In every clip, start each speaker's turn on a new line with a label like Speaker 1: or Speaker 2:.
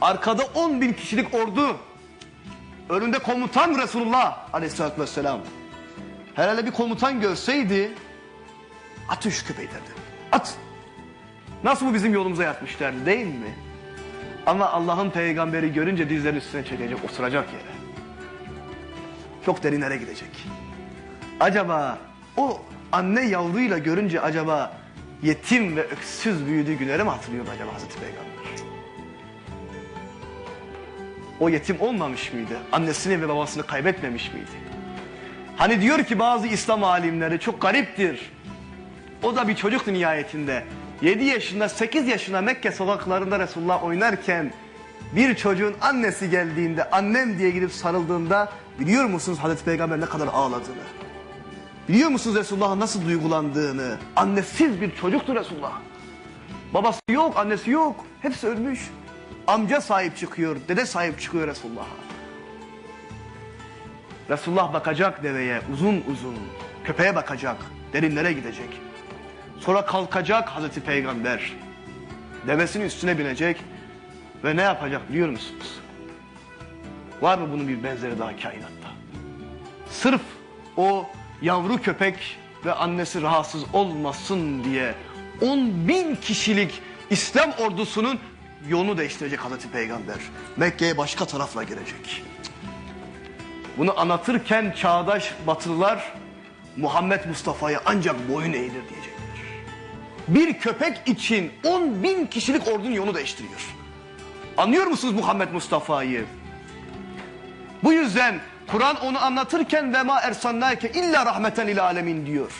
Speaker 1: Arkada 10 bin kişilik ordu. Önünde komutan Resulullah aleyhissalatü vesselam. Herhalde bir komutan görseydi atın şu köpeği derdi. At. Nasıl bu bizim yolumuza yatmışlardı değil mi? Ama Allah'ın peygamberi görünce dizlerin üstüne çekecek, oturacak yere. Çok derinlere gidecek. Acaba o anne yavruyla görünce acaba yetim ve öksüz büyüdüğü günleri mi hatırlıyordu acaba Hazreti Peygamber? O yetim olmamış mıydı? Annesini ve babasını kaybetmemiş miydi? Hani diyor ki bazı İslam alimleri çok gariptir. O da bir çocuktu nihayetinde. 7 yaşında 8 yaşında Mekke sokaklarında Resulullah oynarken bir çocuğun annesi geldiğinde annem diye gidip sarıldığında biliyor musunuz Hazreti Peygamber ne kadar ağladığını? Biliyor musunuz Resulullah'ın nasıl duygulandığını? Annesiz bir çocuktu Resulullah. Babası yok, annesi yok. Hepsi ölmüş. Amca sahip çıkıyor, dede sahip çıkıyor Resulullah'a. Resulullah bakacak deveye uzun uzun. Köpeğe bakacak, derinlere gidecek. Sonra kalkacak Hazreti Peygamber. Devesinin üstüne binecek ve ne yapacak biliyor musunuz? Var mı bunun bir benzeri daha kainatta? Sırf o yavru köpek ve annesi rahatsız olmasın diye 10 bin kişilik İslam ordusunun yolunu değiştirecek Hazreti Peygamber. Mekke'ye başka tarafla girecek. Bunu anlatırken çağdaş batılılar Muhammed Mustafa'ya ancak boyun eğilir diyecekler. Bir köpek için 10 bin kişilik ordunun yolunu değiştiriyor. Anlıyor musunuz Muhammed Mustafa'yı? Bu yüzden Kur'an onu anlatırken ve ma ersannake illa rahmeten lil alemin diyor.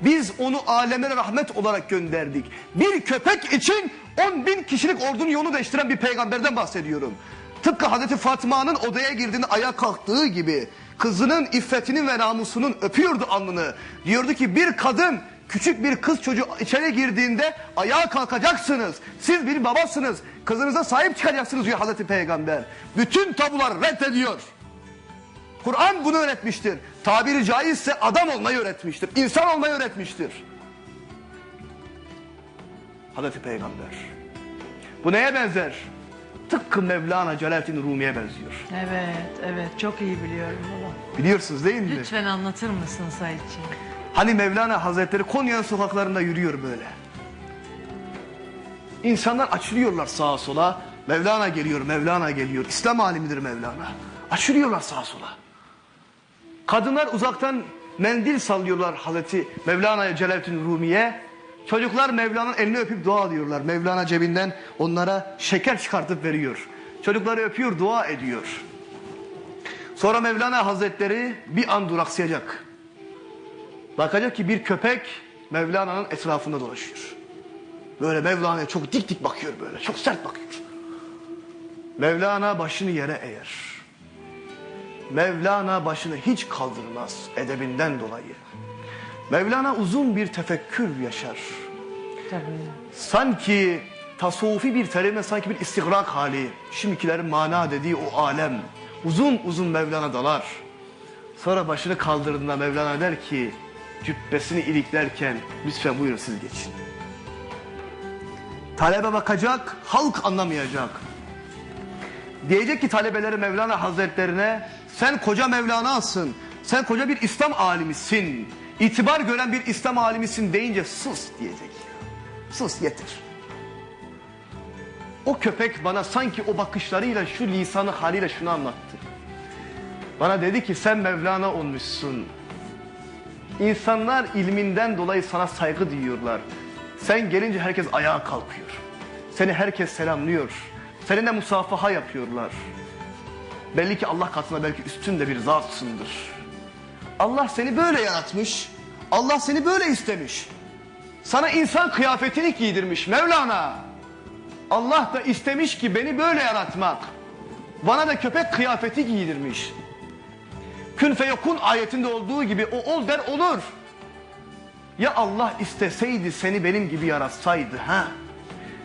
Speaker 1: Biz onu alemlere rahmet olarak gönderdik. Bir köpek için 10 bin kişilik ordunun yolunu değiştiren bir peygamberden bahsediyorum. Tıpkı Hazreti Fatma'nın odaya girdiğinde ayağa kalktığı gibi kızının iffetinin ve namusunun öpüyordu alnını. Diyordu ki bir kadın küçük bir kız çocuğu içeri girdiğinde ayağa kalkacaksınız. Siz bir babasınız. Kızınıza sahip çıkacaksınız diyor Hazreti Peygamber. Bütün tabular reddediyor. Kur'an bunu öğretmiştir. Tabiri caizse adam olmayı öğretmiştir. İnsan olmayı öğretmiştir. Hazreti Peygamber. Bu neye benzer? Tıpkı Mevlana Celaleddin Rumi'ye benziyor.
Speaker 2: Evet, evet. Çok iyi biliyorum baba.
Speaker 1: Biliyorsunuz değil mi?
Speaker 2: Lütfen anlatır mısın Saitçiğim?
Speaker 1: Hani Mevlana Hazretleri Konya'nın sokaklarında yürüyor böyle. İnsanlar açılıyorlar sağa sola. Mevlana geliyor, Mevlana geliyor. İslam alimidir Mevlana. Açılıyorlar sağa sola. Kadınlar uzaktan mendil sallıyorlar Hazreti Mevlana'ya Celaleddin Rumi'ye. Çocuklar Mevlana'nın elini öpüp dua diyorlar. Mevlana cebinden onlara şeker çıkartıp veriyor. Çocukları öpüyor, dua ediyor. Sonra Mevlana Hazretleri bir an duraksayacak. Bakacak ki bir köpek Mevlana'nın etrafında dolaşıyor. Böyle Mevlana'ya çok dik dik bakıyor böyle. Çok sert bakıyor. Mevlana başını yere eğer. Mevlana başını hiç kaldırmaz edebinden dolayı. Mevlana uzun bir tefekkür yaşar.
Speaker 2: Tabii.
Speaker 1: Sanki tasavvufi bir terimle sanki bir istigrak hali. Şimdikilerin mana dediği o alem. Uzun uzun Mevlana dalar. Sonra başını kaldırdığında Mevlana der ki cübbesini iliklerken lütfen buyurun siz geçin. Talebe bakacak, halk anlamayacak. Diyecek ki talebeleri Mevlana Hazretlerine sen koca Mevlana'sın. Sen koca bir İslam alimisin. İtibar gören bir İslam alimisin deyince sus diyecek. Sus yeter. O köpek bana sanki o bakışlarıyla şu lisanı haliyle şunu anlattı. Bana dedi ki sen Mevlana olmuşsun. İnsanlar ilminden dolayı sana saygı duyuyorlar. Sen gelince herkes ayağa kalkıyor. Seni herkes selamlıyor. Seninle musafaha yapıyorlar. Belli ki Allah katında belki üstün de bir zatsındır. Allah seni böyle yaratmış. Allah seni böyle istemiş. Sana insan kıyafetini giydirmiş Mevlana. Allah da istemiş ki beni böyle yaratmak. Bana da köpek kıyafeti giydirmiş. Kün feyekun ayetinde olduğu gibi o ol der olur. Ya Allah isteseydi seni benim gibi yaratsaydı ha?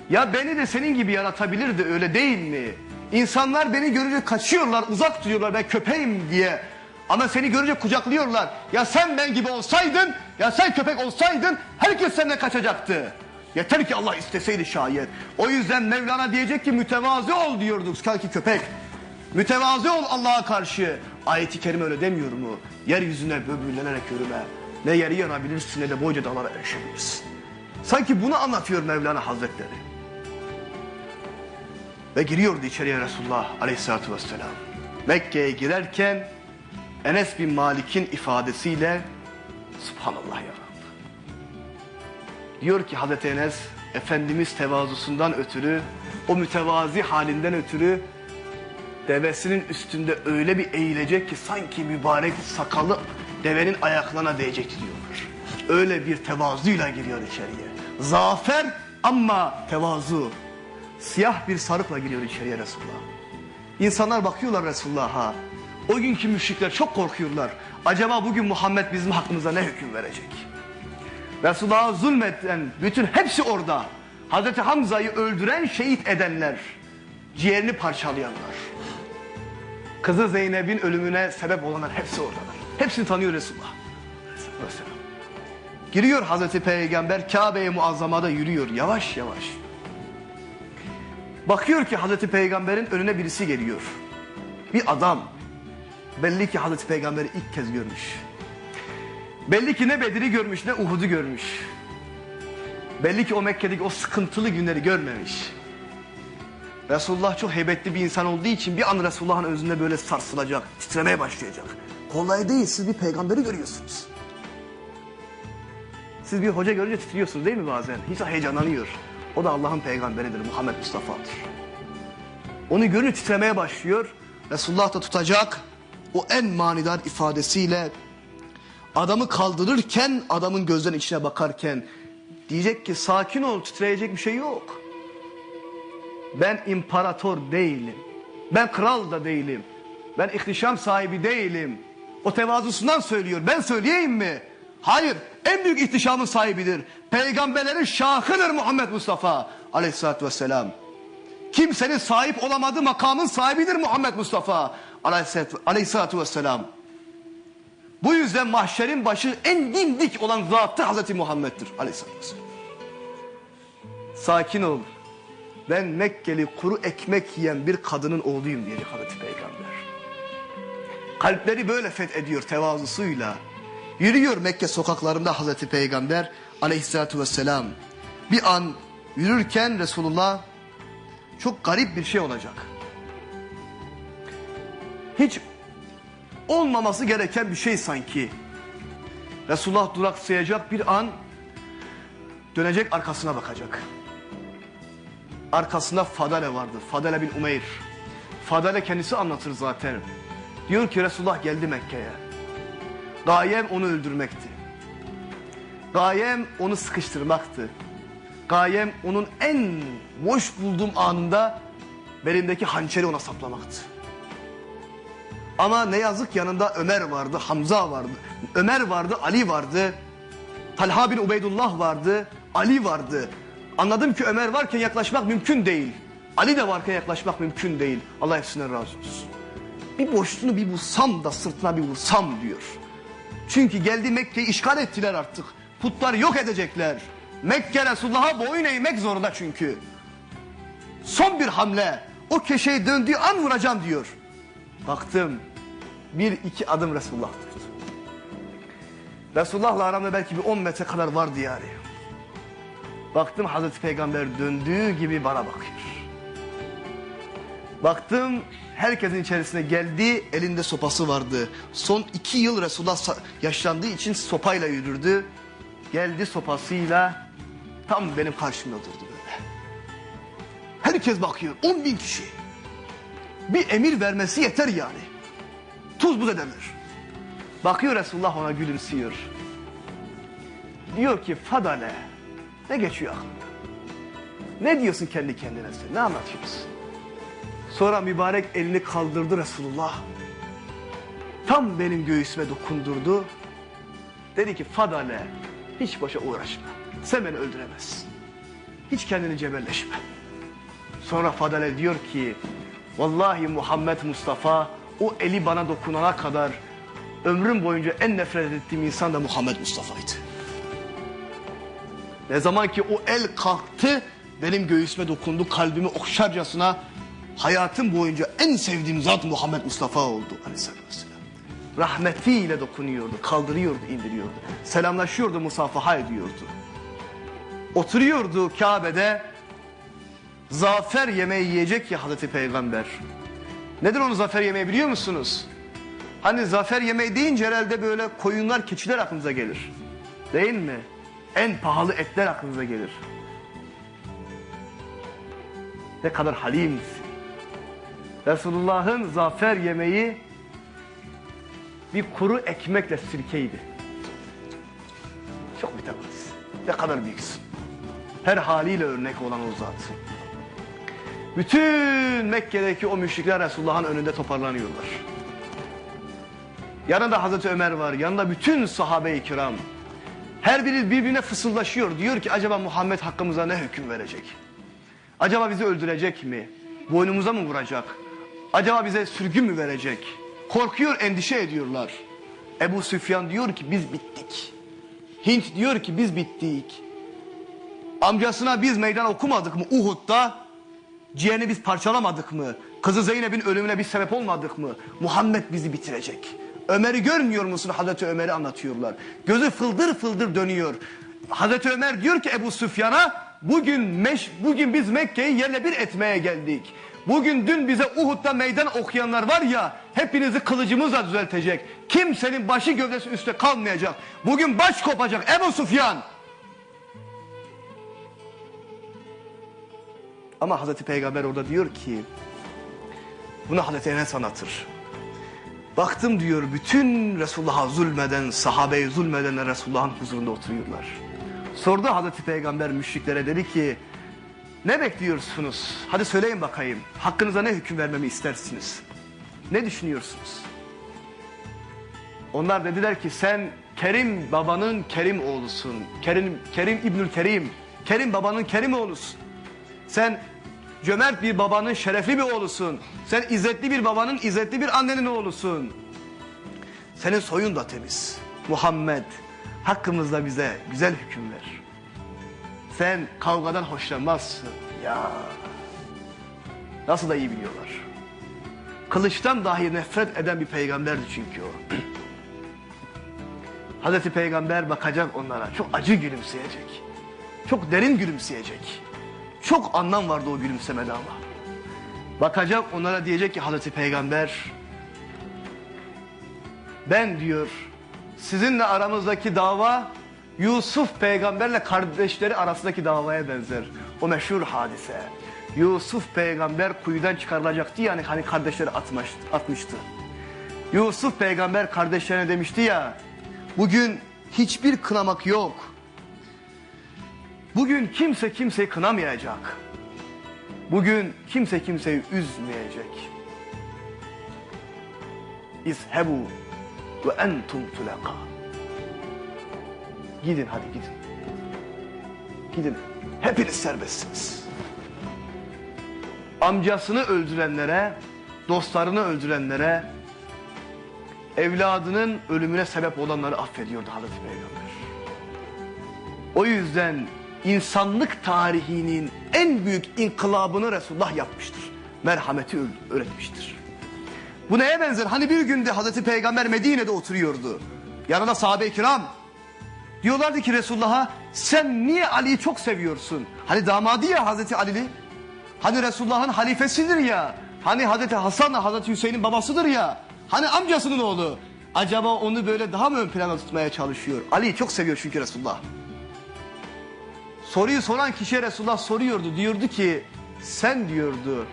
Speaker 1: Ya beni de senin gibi yaratabilirdi öyle değil mi? İnsanlar beni görünce kaçıyorlar, uzak duruyorlar ben köpeğim diye. Ama seni görünce kucaklıyorlar. Ya sen ben gibi olsaydın, ya sen köpek olsaydın herkes senden kaçacaktı. Yeter ki Allah isteseydi şayet. O yüzden Mevlana diyecek ki mütevazi ol diyorduk sanki köpek. Mütevazi ol Allah'a karşı. Ayeti kerime öyle demiyor mu? Yeryüzüne böbürlenerek yürüme. Ne yeri yanabilirsin ne de boyca dağlara erişebilirsin. Sanki bunu anlatıyor Mevlana Hazretleri. Ve giriyordu içeriye Resulullah Aleyhisselatü Vesselam. Mekke'ye girerken Enes bin Malik'in ifadesiyle Subhanallah ya. Diyor ki Hazreti Enes Efendimiz tevazusundan ötürü o mütevazi halinden ötürü devesinin üstünde öyle bir eğilecek ki sanki mübarek sakalı devenin ayaklarına değecek diyorlar. Öyle bir tevazuyla giriyor içeriye. Zafer ama tevazu. Siyah bir sarıkla giriyor içeriye Resulullah. İnsanlar bakıyorlar Resulullah'a. O günkü müşrikler çok korkuyorlar. Acaba bugün Muhammed bizim hakkımıza ne hüküm verecek? Resulullah'a zulmeden bütün hepsi orada. Hazreti Hamza'yı öldüren şehit edenler. Ciğerini parçalayanlar. Kızı Zeynep'in ölümüne sebep olanlar hepsi oradalar. Hepsini tanıyor Resulullah. Mesela. Giriyor Hazreti Peygamber Kabe'ye muazzamada yürüyor yavaş yavaş. Bakıyor ki Hazreti Peygamber'in önüne birisi geliyor. Bir adam. Belli ki Hazreti Peygamber'i ilk kez görmüş. Belli ki ne Bedir'i görmüş ne Uhud'u görmüş. Belli ki o Mekke'deki o sıkıntılı günleri görmemiş. Resulullah çok heybetli bir insan olduğu için bir an Resulullah'ın özünde böyle sarsılacak, titremeye başlayacak. Kolay değil, siz bir peygamberi görüyorsunuz. Siz bir hoca görünce titriyorsunuz değil mi bazen? İnsan heyecanlanıyor. O da Allah'ın peygamberidir, Muhammed Mustafa'dır. Onu görünce titremeye başlıyor. Resulullah da tutacak o en manidar ifadesiyle adamı kaldırırken adamın gözlerinin içine bakarken diyecek ki sakin ol titreyecek bir şey yok. Ben imparator değilim. Ben kral da değilim. Ben ihtişam sahibi değilim. O tevazusundan söylüyor. Ben söyleyeyim mi? Hayır. En büyük ihtişamın sahibidir. Peygamberlerin şahıdır Muhammed Mustafa aleyhissalatü vesselam. Kimsenin sahip olamadığı makamın sahibidir Muhammed Mustafa aleyhissalatü, vesselam. Bu yüzden mahşerin başı en dimdik olan zattır Hazreti Muhammed'dir aleyhissalatü vesselam. Sakin ol. Ben Mekkeli kuru ekmek yiyen bir kadının oğluyum diye Hazreti Peygamber. Kalpleri böyle fethediyor tevazusuyla. Yürüyor Mekke sokaklarında Hazreti Peygamber aleyhissalatü vesselam. Bir an yürürken Resulullah çok garip bir şey olacak. Hiç olmaması gereken bir şey sanki. Resulullah duraksayacak bir an dönecek arkasına bakacak. Arkasında Fadale vardı. Fadale bin Umeyr. Fadale kendisi anlatır zaten. Diyor ki Resulullah geldi Mekke'ye. Gayem onu öldürmekti. Gayem onu sıkıştırmaktı. Gayem onun en boş bulduğum anında belimdeki hançeri ona saplamaktı. Ama ne yazık yanında Ömer vardı, Hamza vardı. Ömer vardı, Ali vardı. Talha bin Ubeydullah vardı, Ali vardı. Anladım ki Ömer varken yaklaşmak mümkün değil. Ali de varken yaklaşmak mümkün değil. Allah hepsinden razı olsun. Bir boşluğunu bir bulsam da sırtına bir vursam diyor. Çünkü geldi Mekke'yi işgal ettiler artık. Putları yok edecekler. Mekke Resulullah'a boyun eğmek zorunda çünkü. Son bir hamle. O köşeyi döndüğü an vuracağım diyor. Baktım bir iki adım Resulullah durdu. Resulullah'la aramda belki bir 10 metre kadar vardı yani. Baktım Hazreti Peygamber döndüğü gibi bana bakıyor. Baktım herkesin içerisine geldi elinde sopası vardı. Son iki yıl Resulullah yaşlandığı için sopayla yürürdü. Geldi sopasıyla tam benim karşımda durdu böyle. Herkes bakıyor 10 bin kişi. Bir emir vermesi yeter yani. Tuz buz ederler. Bakıyor Resulullah ona gülümsüyor. Diyor ki Fadale ne geçiyor aklında? Ne diyorsun kendi kendine sen? Ne anlatıyorsun? Sonra mübarek elini kaldırdı Resulullah. Tam benim göğsüme dokundurdu. Dedi ki Fadale hiç boşa uğraşma. Sen beni öldüremezsin. Hiç kendini cebelleşme. Sonra Fadale diyor ki Vallahi Muhammed Mustafa o eli bana dokunana kadar ömrüm boyunca en nefret ettiğim insan da Muhammed Mustafa'ydı. Ne zaman ki o el kalktı benim göğsüme dokundu kalbimi okşarcasına hayatım boyunca en sevdiğim zat Muhammed Mustafa oldu aleyhissalatü vesselam. Rahmetiyle dokunuyordu, kaldırıyordu, indiriyordu. Selamlaşıyordu, musafaha ediyordu. Oturuyordu Kabe'de zafer yemeği yiyecek ya Hazreti Peygamber. Nedir onu zafer yemeği biliyor musunuz? Hani zafer yemeği deyince herhalde böyle koyunlar, keçiler aklınıza gelir. Değil mi? En pahalı etler aklınıza gelir. Ne kadar halimsin. Resulullah'ın zafer yemeği bir kuru ekmekle sirkeydi. Çok mütevazı. Ne kadar büyüksün. Her haliyle örnek olan o zat. Bütün Mekke'deki o müşrikler Resulullah'ın önünde toparlanıyorlar. Yanında Hazreti Ömer var, yanında bütün sahabe-i kiram. Her biri birbirine fısıldaşıyor. Diyor ki acaba Muhammed hakkımıza ne hüküm verecek? Acaba bizi öldürecek mi? Boynumuza mı vuracak? Acaba bize sürgün mü verecek? Korkuyor, endişe ediyorlar. Ebu Süfyan diyor ki biz bittik. Hint diyor ki biz bittik. Amcasına biz meydan okumadık mı Uhud'da? Ciğerini biz parçalamadık mı? Kızı Zeynep'in ölümüne biz sebep olmadık mı? Muhammed bizi bitirecek. Ömer'i görmüyor musun? Hazreti Ömer'i anlatıyorlar. Gözü fıldır fıldır dönüyor. Hazreti Ömer diyor ki Ebu Süfyan'a bugün meş, bugün biz Mekke'yi yerle bir etmeye geldik. Bugün dün bize Uhud'da meydan okuyanlar var ya hepinizi kılıcımızla düzeltecek. Kimsenin başı gövdesi üstte kalmayacak. Bugün baş kopacak Ebu Süfyan. Ama Hazreti Peygamber orada diyor ki bunu Hazreti Enes anlatır. Baktım diyor bütün Resulullah'a zulmeden, sahabeye zulmedenler Resulullah'ın huzurunda oturuyorlar. Sordu Hazreti Peygamber müşriklere dedi ki ne bekliyorsunuz? Hadi söyleyin bakayım. Hakkınıza ne hüküm vermemi istersiniz? Ne düşünüyorsunuz? Onlar dediler ki sen Kerim babanın Kerim oğlusun. Kerim, Kerim İbnül Kerim. Kerim babanın Kerim oğlusun. Sen cömert bir babanın şerefli bir oğlusun. Sen izzetli bir babanın izzetli bir annenin oğlusun. Senin soyun da temiz. Muhammed hakkımızda bize güzel hüküm ver. Sen kavgadan hoşlanmazsın. Ya nasıl da iyi biliyorlar. Kılıçtan dahi nefret eden bir peygamberdi çünkü o. Hazreti Peygamber bakacak onlara. Çok acı gülümseyecek. Çok derin gülümseyecek. Çok anlam vardı o gülümsemede ama. Bakacak onlara diyecek ki Hazreti Peygamber ben diyor sizinle aramızdaki dava Yusuf peygamberle kardeşleri arasındaki davaya benzer. O meşhur hadise. Yusuf peygamber kuyudan çıkarılacaktı yani hani kardeşleri atmıştı. atmıştı. Yusuf peygamber kardeşlerine demişti ya bugün hiçbir kınamak yok. Bugün kimse kimseyi kınamayacak. Bugün kimse kimseyi üzmeyecek. İzhebu ve entum tulaka. Gidin hadi gidin. Gidin. Hepiniz serbestsiniz. Amcasını öldürenlere, dostlarını öldürenlere, evladının ölümüne sebep olanları affediyordu Hazreti Peygamber. O yüzden insanlık tarihinin en büyük inkılabını Resulullah yapmıştır. Merhameti öğretmiştir. Bu neye benzer? Hani bir günde Hazreti Peygamber Medine'de oturuyordu. Yanında sahabe-i kiram. Diyorlardı ki Resulullah'a sen niye Ali'yi çok seviyorsun? Hani damadı ya Hazreti Ali'li. Hani Resulullah'ın halifesidir ya. Hani Hazreti Hasan da Hazreti Hüseyin'in babasıdır ya. Hani amcasının oğlu. Acaba onu böyle daha mı ön plana tutmaya çalışıyor? Ali'yi çok seviyor çünkü Resulullah. Soruyu soran kişiye Resulullah soruyordu. Diyordu ki sen diyordu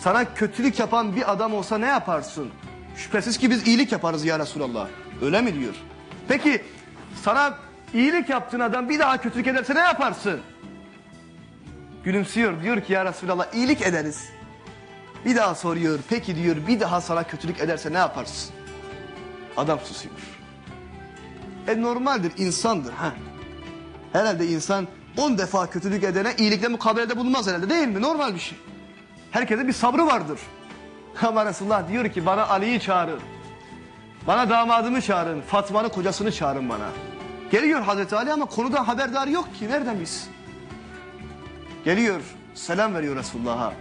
Speaker 1: sana kötülük yapan bir adam olsa ne yaparsın? Şüphesiz ki biz iyilik yaparız ya Resulallah. Öyle mi diyor? Peki sana iyilik yaptığın adam bir daha kötülük ederse ne yaparsın? Gülümsüyor diyor ki ya Resulallah iyilik ederiz. Bir daha soruyor peki diyor bir daha sana kötülük ederse ne yaparsın? Adam susuyor. E normaldir insandır ha. Herhalde insan 10 defa kötülük edene iyilikle mukabelede bulunmaz herhalde değil mi? Normal bir şey. Herkese bir sabrı vardır. Ama Resulullah diyor ki bana Ali'yi çağırın. Bana damadımı çağırın. Fatma'nın kocasını çağırın bana. Geliyor Hazreti Ali ama konudan haberdar yok ki. Nereden biz? Geliyor, selam veriyor Resulullah'a.